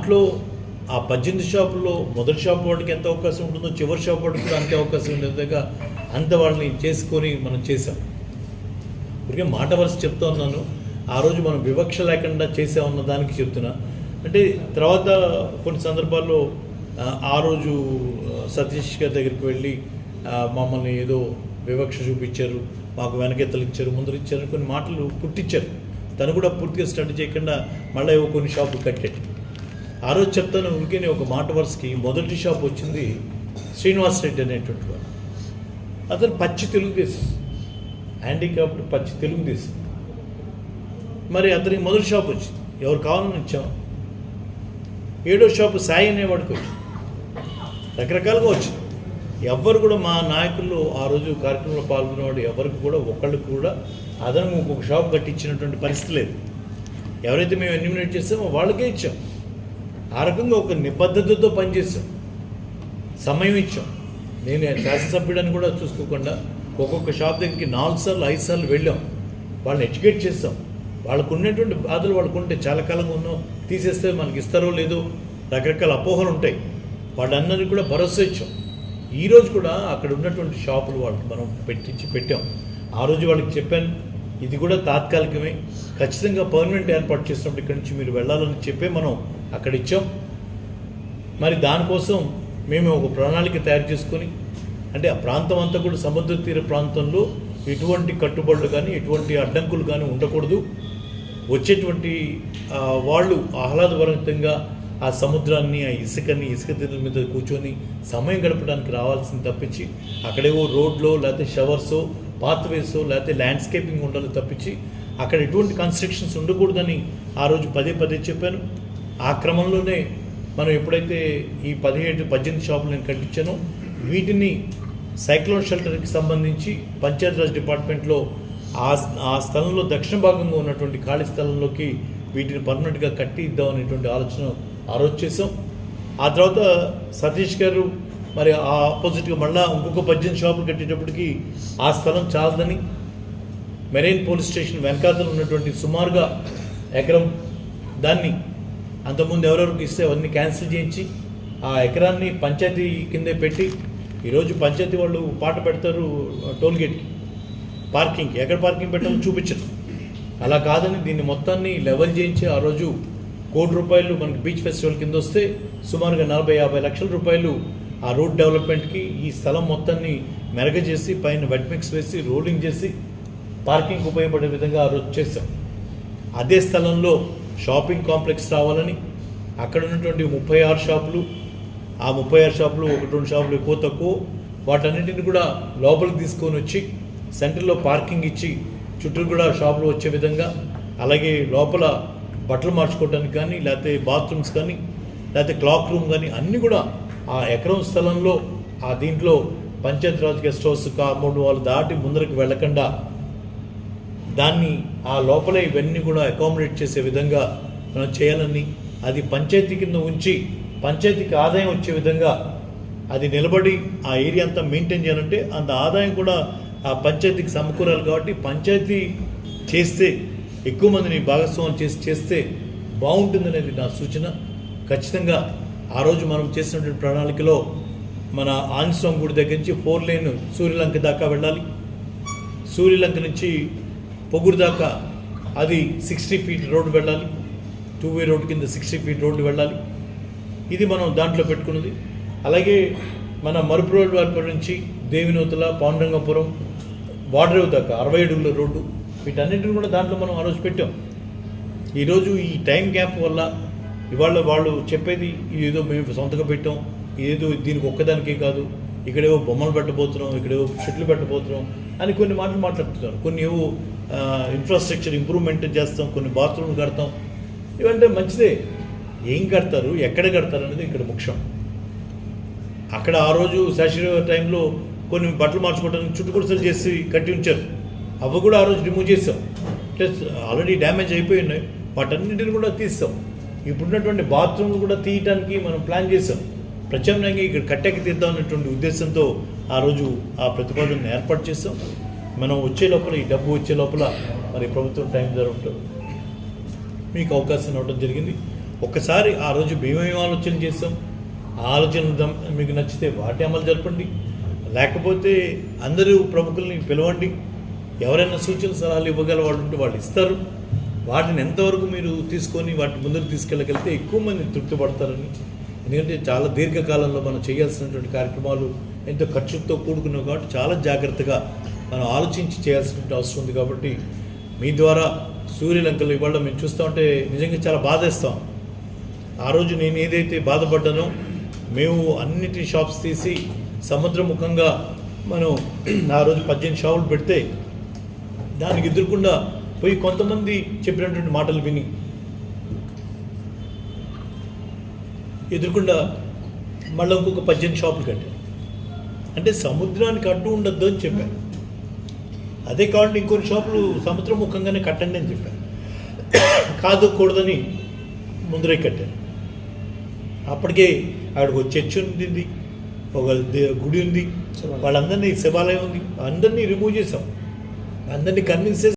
దాంట్లో ఆ పద్దెనిమిది షాపుల్లో మొదటి షాప్ వాడికి ఎంత అవకాశం ఉంటుందో చివరి షాప్ వాడికి కూడా అంతే అవకాశం ఉండేదిగా అంత వాళ్ళని చేసుకొని మనం చేసాం ఊరికే మాట వరుస చెప్తా ఉన్నాను. ఆ రోజు మనం వివక్ష లేకుండా చేసామన్న దానికి చెప్తున్నా. అంటే తర్వాత కొన్ని సందర్భాల్లో ఆ, రోజు సతీష్ గారి దగ్గరికి వెళ్ళి మమ్మల్ని ఏదో వివక్ష చూపించారు మాకు వెనకెత్తలు ఇచ్చారు ముందరు ఇచ్చారు కొన్ని మాటలు పుట్టించారు తను కూడా పూర్తిగా స్టడీ చేయకుండా మళ్ళీ కొన్ని షాపులు కట్టాడు. ఆ రోజు చెప్తాను ఊరికే ఒక మాట వరుసకి మొదటి షాప్ వచ్చింది శ్రీనివాస్ రెడ్డి అనేటువంటి వాడు. అతను పచ్చి తెలుగుదేశం. హ్యాండిక్యాప్డ్ పచ్చి తెలుగుదేశం. మరి అతనికి మొదటి షాప్ వచ్చింది. ఎవరు కావాలని ఇచ్చాం ఏడో షాపు సాయి అనేవాడికి వచ్చింది. రకరకాలుగా వచ్చింది. ఎవ్వరు కూడా మా నాయకులు ఆ రోజు కార్యక్రమంలో పాల్గొనేవాడు ఎవరికి కూడా ఒకళ్ళకి కూడా అదనం ఇంకొక షాప్ కట్టించినటువంటి పరిస్థితి లేదు. ఎవరైతే మేము ఎన్యూమినేట్ చేసామో వాళ్ళకే ఇచ్చాం. ఆ రకంగా ఒక నిబద్ధతతో పనిచేసాం సమయం ఇచ్చాం. నేను శాసనసభ్యుడని కూడా చూసుకోకుండా ఒక్కొక్క షాప్ దగ్గరికి నాలుగు సార్లు ఐదు సార్లు వెళ్ళాం. వాళ్ళని ఎడ్యుకేట్ చేస్తాం వాళ్ళకు ఉన్నటువంటి బాధలు వాళ్ళకు ఉంటే చాలా కాలంగా ఉన్నాం. తీసేస్తే మనకి ఇస్తారో లేదో రకరకాల అపోహలు ఉంటాయి. వాళ్ళందరికీ కూడా భరోసా ఇచ్చాం. ఈ రోజు కూడా అక్కడ ఉన్నటువంటి షాపులు వాళ్ళకి మనం పెట్టించి పెట్టాం. ఆ రోజు వాళ్ళకి చెప్పాను ఇది కూడా తాత్కాలికమే. ఖచ్చితంగా పర్మనెంట్ ఏర్పాటు చేసినప్పుడు ఇక్కడి నుంచి మీరు వెళ్ళాలని చెప్పే మనం అక్కడ ఇచ్చాం. మరి దానికోసం మేము ఒక ప్రణాళిక తయారు చేసుకొని అంటే ఆ ప్రాంతం అంతా కూడా సముద్ర తీర ప్రాంతంలో ఎటువంటి కట్టుబడులు కానీ ఎటువంటి అడ్డంకులు కానీ ఉండకూడదు. వచ్చేటువంటి వాళ్ళు ఆహ్లాదభరితంగా ఆ సముద్రాన్ని ఆ ఇసుకని ఇసుక తీరుల మీద కూర్చొని సమయం గడపడానికి రావాల్సింది తప్పించి అక్కడేవో రోడ్లో లేకపోతే షవర్సో పాత్వేస్ లేకపోతే ల్యాండ్స్కేపింగ్ ఉండాలి తప్పించి అక్కడ ఎటువంటి కన్స్ట్రక్షన్స్ ఉండకూడదని ఆ రోజు పదే పదే చెప్పాను. ఆ క్రమంలోనే మనం ఎప్పుడైతే ఈ పదిహేడు పద్దెనిమిది షాపులు నేను కట్టించానో వీటిని సైక్లోన్ షెల్టర్కి సంబంధించి పంచాయతీరాజ్ డిపార్ట్మెంట్లో ఆ ఆ స్థలంలో దక్షిణ భాగంగా ఉన్నటువంటి ఖాళీ స్థలంలోకి వీటిని పర్మనెంట్గా కట్టి ఇద్దాం అనేటువంటి ఆలోచన ఆ రోజు చేసాం ఆ తర్వాత సతీష్ గారు మరి ఆ ఆపోజిట్గా మళ్ళా ఇంకొక పద్దెనిమిది షాపులు కట్టేటప్పటికి ఆ స్థలం చాలదని మెరైన్ పోలీస్ స్టేషన్ వెనకాతలు ఉన్నటువంటి సుమారుగా ఎకరం దాన్ని అంతకుముందు ఎవరెవరికి ఇస్తే అవన్నీ క్యాన్సిల్ చేయించి ఆ ఎకరాన్ని పంచాయతీ కిందే పెట్టి ఈరోజు పంచాయతీ వాళ్ళు పాట పెడతారు టోల్గేట్కి పార్కింగ్కి. ఎక్కడ పార్కింగ్ పెట్టాలో చూపించరు. అలా కాదని దీన్ని మొత్తాన్ని లెవెల్ చేయించి ఆ రోజు కోటి రూపాయలు మనకి బీచ్ ఫెస్టివల్ కింద వస్తే సుమారుగా నలభై యాభై లక్షల రూపాయలు ఆ రోడ్ డెవలప్మెంట్కి ఈ స్థలం మొత్తాన్ని మెరగ చేసి పైన వెట్ మిక్స్ వేసి రోలింగ్ చేసి పార్కింగ్ ఉపయోగపడే విధంగా ఆ రోజు చేశాం. అదే స్థలంలో షాపింగ్ కాంప్లెక్స్ రావాలని అక్కడ ఉన్నటువంటి ముప్పై ఆరు షాపులు ఆ ముప్పై ఆరు షాపులు ఒకటి రెండు షాపులు ఎక్కువ తక్కువ వాటన్నింటిని కూడా లోపలికి తీసుకొని వచ్చి సెంటర్లో పార్కింగ్ ఇచ్చి చుట్టూ కూడా షాపులు వచ్చే విధంగా అలాగే లోపల బట్టలు మార్చుకోవడానికి కానీ లేకపోతే బాత్రూమ్స్ కానీ లేకపోతే క్లాక్ రూమ్ కానీ అన్నీ కూడా ఆ ఎకరం స్థలంలో ఆ దీంట్లో పంచాయతీరాజ్ గెస్ట్ హౌస్ కాంపౌండ్ వాళ్ళు దాటి ముందరకు వెళ్ళకుండా దాన్ని ఆ లోపల ఇవన్నీ కూడా అకామిడేట్ చేసే విధంగా మనం చేయాలని అది పంచాయతీ కింద ఉంచి పంచాయతీకి ఆదాయం వచ్చే విధంగా అది నిలబడి ఆ ఏరియా అంతా మెయింటైన్ చేయాలంటే అంత ఆదాయం కూడా ఆ పంచాయతీకి సమకూరాలి కాబట్టి పంచాయతీ చేస్తే ఎక్కువ మందిని భాగస్వామ్యం చేసి చేస్తే బాగుంటుందనేది నా సూచన. ఖచ్చితంగా ఆ రోజు మనం చేసినటువంటి ప్రణాళికలో మన ఆంజస్వామి గుడి దగ్గర నుంచి ఫోర్ లేన్ సూర్యలంక దాకా వెళ్ళాలి. సూర్యలంక నుంచి పొగురు దాకా అది సిక్స్టీ ఫీట్ రోడ్డు వెళ్ళాలి. టూ వే రోడ్ కింద సిక్స్టీ ఫీట్ రోడ్డు వెళ్ళాలి. ఇది మనం దాంట్లో పెట్టుకున్నది. అలాగే మన మరుపు రోడ్డు వైపు నుంచి దేవినూతల పాండురంగపురం వాడరేవు దాకా అరవై అడుగుల రోడ్డు వీటన్నిటిని కూడా దాంట్లో మనం ఆ రోజు పెట్టాం. ఈరోజు ఈ టైం గ్యాప్ వల్ల ఇవాళ వాళ్ళు చెప్పేది ఏదో మేము సొంతగా పెట్టాం ఇదేదో దీనికి ఒక్కదానికే కాదు ఇక్కడేవో బొమ్మలు పెట్టబోతున్నాం ఇక్కడేవో చెట్లు పెట్టబోతున్నాం అని కొన్ని మాటలు మాట్లాడుతున్నారు. కొన్ని ఏవో ఇన్ఫ్రాస్ట్రక్చర్ ఇంప్రూవ్మెంట్ చేస్తాం కొన్ని బాత్రూమ్లు కడతాం. ఇవంటే మంచిదే. ఏం కడతారు ఎక్కడ కడతారు అనేది ఇక్కడ ముఖ్యం. అక్కడ ఆ రోజు శాశ్వత టైంలో కొన్ని బట్టలు మార్చుకోవడానికి చుట్టుకొలసలు చేసి కట్టి ఉంచారు. అవి కూడా ఆ రోజు రిమూవ్ చేసాం. ప్లస్ ఆల్రెడీ డ్యామేజ్ అయిపోయి ఉన్నాయి. వాటన్నింటిని కూడా తీస్తాం. ఇప్పుడున్నటువంటి బాత్రూమ్లు కూడా తీయటానికి మనం ప్లాన్ చేసాం ప్రత్యామ్నాయంగా ఇక్కడ కట్టెకి తీద్దాం అన్నటువంటి ఉద్దేశంతో ఆ రోజు ఆ ప్రతిపాదనను ఏర్పాటు చేసాం మనం వచ్చే లోపల ఈ డబ్బు వచ్చే లోపల మరి ప్రభుత్వం టైం జరుగుతుంది మీకు అవకాశం ఇవ్వడం జరిగింది. ఒక్కసారి ఆ రోజు మేమేం ఆలోచన చేసాం ఆ ఆలోచన మీకు నచ్చితే వాటి అమలు జరపండి. లేకపోతే అందరూ ప్రముఖుల్ని పిలవండి. ఎవరైనా సూచన సలహాలు ఇవ్వగల వాళ్ళు ఉంటే వాళ్ళు ఇస్తారు. వాటిని ఎంతవరకు మీరు తీసుకొని వాటిని ముందుకు తీసుకెళ్ళగలిగితే ఎక్కువ మంది తృప్తి పడతారని ఎందుకంటే చాలా దీర్ఘకాలంలో మనం చేయాల్సినటువంటి కార్యక్రమాలు ఎంతో ఖర్చుతో కూడుకున్నావు కాబట్టి చాలా జాగ్రత్తగా మనం ఆలోచించి చేయాల్సిన అవసరం ఉంది కాబట్టి మీ ద్వారా సూర్యలంకలు ఇవాళ మేము చూస్తూ ఉంటే నిజంగా చాలా బాధేస్తాం. ఆ రోజు నేను ఏదైతే బాధపడ్డానో మేము అన్నిటి షాప్స్ తీసి సముద్రముఖంగా మనం ఆ రోజు పద్దెనిమిది షాపులు పెడితే దానికి ఎదురుకుండా పోయి కొంతమంది చెప్పినటువంటి మాటలు విని ఎదురకుండా మళ్ళీ ఇంకొక పద్దెనిమిది షాపులు కట్టాను అంటే సముద్రానికి అడ్డు ఉండొద్దు అని చెప్పాను అదే కాకుండా ఇంకొన్ని షాపులు సముద్రం ముఖంగానే కట్టండి అని చెప్పాను కాదు కూడదని ముందరే కట్టాను అప్పటికే అక్కడికి ఒక చర్చ్ ఉంది ఒక గుడి ఉంది. వాళ్ళందరినీ శివాలయం ఉంది. అందరినీ రిమూవ్ చేసాం అందరినీ కన్విన్స్